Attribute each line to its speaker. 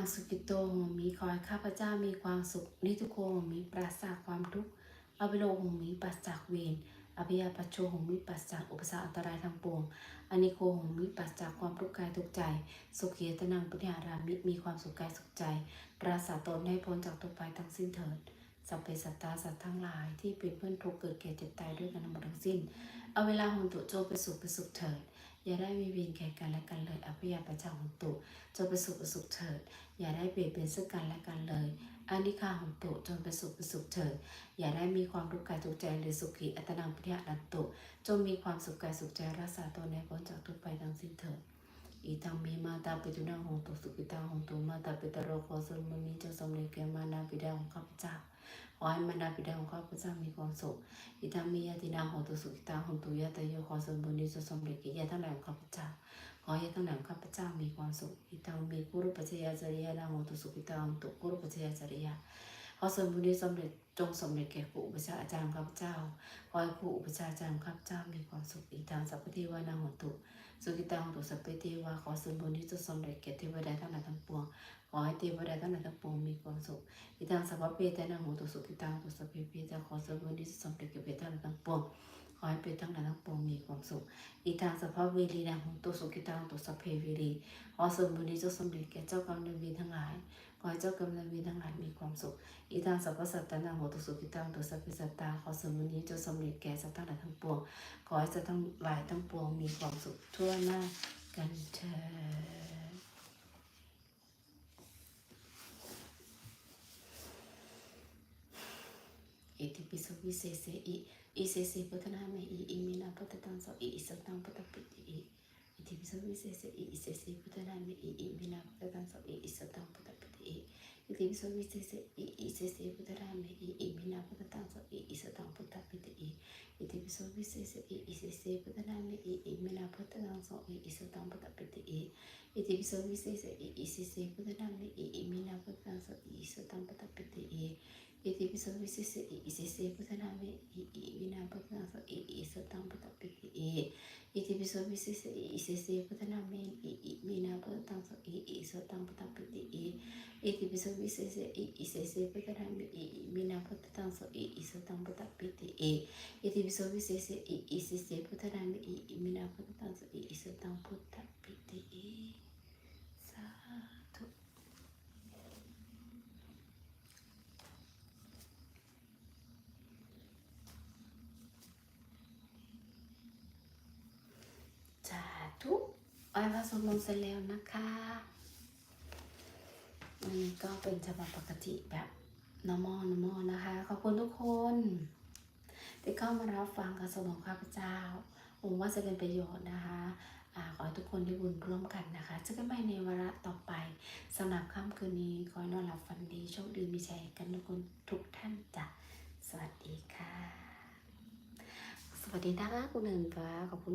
Speaker 1: งสุกิโตหมีขอให้ข้าพเจ้ามีความสุขนิทุโกโหมีปราศจากความทุกข์อภิโลหมีปราศจากเวรอภิยาปโชหมีปราศจากอุปสรรคอันตรายทั้งปวงอนิโกโหมีปราศจากความทุกข์กายทุกใจ สุขีตนังปุญญารามิมีความสุขกายสุขใจ ปรักษาตนให้พ้นจากทุกภัยทั้งสิ้นเถิดสัพเพสัตตาสัตว์ทั้งหลายที่เป็นเพื่อนทุกเกิดแก่เจ็บตายด้วยกันทั้งหมดทั้งสิ้น เอาเวลาหุนตุโจไปสุขไปสุขเถิด อย่าได้มีเวรแก่กันและกันเลยอภิยาปัจจาหุนตุจงไปสุขไปสุขเถิด อย่าได้เบียดเบียนซึ่งกันและกันเลยอานิคาหุนตุจงไปสุขไปสุขเถิด อย่าได้มีความทุกข์กายทุกข์ใจหรือสุขีอัตนังพุทธานันตุจงมีความสุขกายสุขใจรักษาตัวในพ้นจากทุกไปทั้งสิ้นเถิด อีตังเมมาตาปิตุนังหงตุสุขิตังหงตุมาตาปิตโรขอส่วนบุญนี้จงสำเร็จแก่มานาบิดาของข้าพเจ้าขอให้มารดาบิดาของข้าพเจ้ามีความสุขอิทังมียาตินาหงตุสุขิตาหงตุยะตโยขอส่วนบุญนี้จงสำเร็จแก่ญาทั้งหลายของข้าพเจ้าขอให้ทั้งหลายข้าพเจ้ามีความสุขอิทังมีกุรุปัจจยาจริยานาหงตุสุขิตาหงตุกุรุปัจจยาจริยา ขอส่วนบุญนี้สำเร็จจงสำเร็จแก่ครูอุปชาอาจารย์ของข้าพเจ้า ขอให้ครูอุปชาอาจารย์ของข้าพเจ้ามีความสุขอิทังสัพพเทวานาหตุ สุกิตังตุสัพเพเทวาขอส่วนบุญที่จะสำเร็จแก่เทวดาทั้งหลายทั้งปวง ขอให้เทวดาทั้งหลายทั้งปวงมีความสุขอิตังสัพพะเพตานังโหตุสุกิตังตุสัพเพเพตาขอส่วนบุญที่จะสำเร็จแก่เพตทั้งหลายทั้งปวงขอให้เพตทั้งหลายทั้งปวงมีความสุขอิตังสัพพะเวรีนังโหตุสุกิตังตุสัพเพเวรีขอส่วนบุญที่จะสำเร็จแก่เจ้ากรรมนายเวรทั้งหลาย ขอให้เจ้ากรรมนายเวรทั้งหลายมีความสุขอิตังสัพพะสัตตานังโหตุสุกิตังตุสัพเพสัตตาขอส่วนบุนี้จะสำเร็จแก่สัตว์ทั้งหลายทั้งปวงขอให้สัตว์ทั้งหลายทั้งปวงมีความสุขทั่วหน้ากันเถิดอิติปิโสวิเศษเสอิอิเสเสพุทธนาเมอิอิมินาพุทธตังโสอิอิสตังพุทธปิติอิอิติปิโสวิเศษเสอิอิเสเสพุทธนาเมอิอิมินาพุทธตังโสอิอิสตัง တိပိသောဝိသေစေဣဣသေစေဘုဒ္ဓရာမေဣဣမိနာဘုဒ္ဓတံသောဣဣသတံဘုဒ္ဓပိတိဣဣတိပိသောဝိသေစေဣဣသေစေဘုဒ္ဓရာမေဣဣမိနာဘုဒ္ဓတံသောဣဣသတံဘုဒ္ဓပိတိဣဣတိပိသောဝိသေစေဣဣသေစေဘုဒ္ဓရာမေဣဣမိနာဘုဒ္ဓတံသောဣဣသတံဘုဒ္ဓပိတိဣอิสิเสพุทธนามิอิอิมินาพุทธังสอิสตังปตปิติอิอิติปิโสวิเศษอิอิสิเสพุทธนามิอิอิมินาพุทธังสอิอิสตังปตปิติอิอิติปิโสวิเศษอิอิสิเสพุทธนามิอิอิมินาพุทธังสอิอิสตังปตปิติอิอิติปิโสวิเศษอิอิสิเสพุทธนามิอิอิมินาพุทธังสอิอิสตังปตปิติอิอิติปิโสวิเศษอิอิสิเสพุทธนามิอิอิมินาพุทธังสอิอิสตังปตปิติอิสาธุสาธุ ไอ้พระสวดมนต์เสร็จแล้วนะคะวันนี้ก็เป็นฉบับปกติแบบนอมอนอมอนะคะ ขอบคุณทุกคน ที่เข้ามารับฟังการสวดของข้าพเจ้าหวังว่าจะเป็นประโยชน์นะคะอขอให้ทุกคนได้บุญร่วมกันนะคะเจอกันใหม่ในวาระต่อไปสำหรับค่ำคืนนี้ขอให้นอนหลับฝันดีโชคดีมีชัยกันทุกคนทุกท่านจ้ะสวัสดีค่ะ สวัสดีนะคะคุณหนึ่งฟ้าขอบคุณ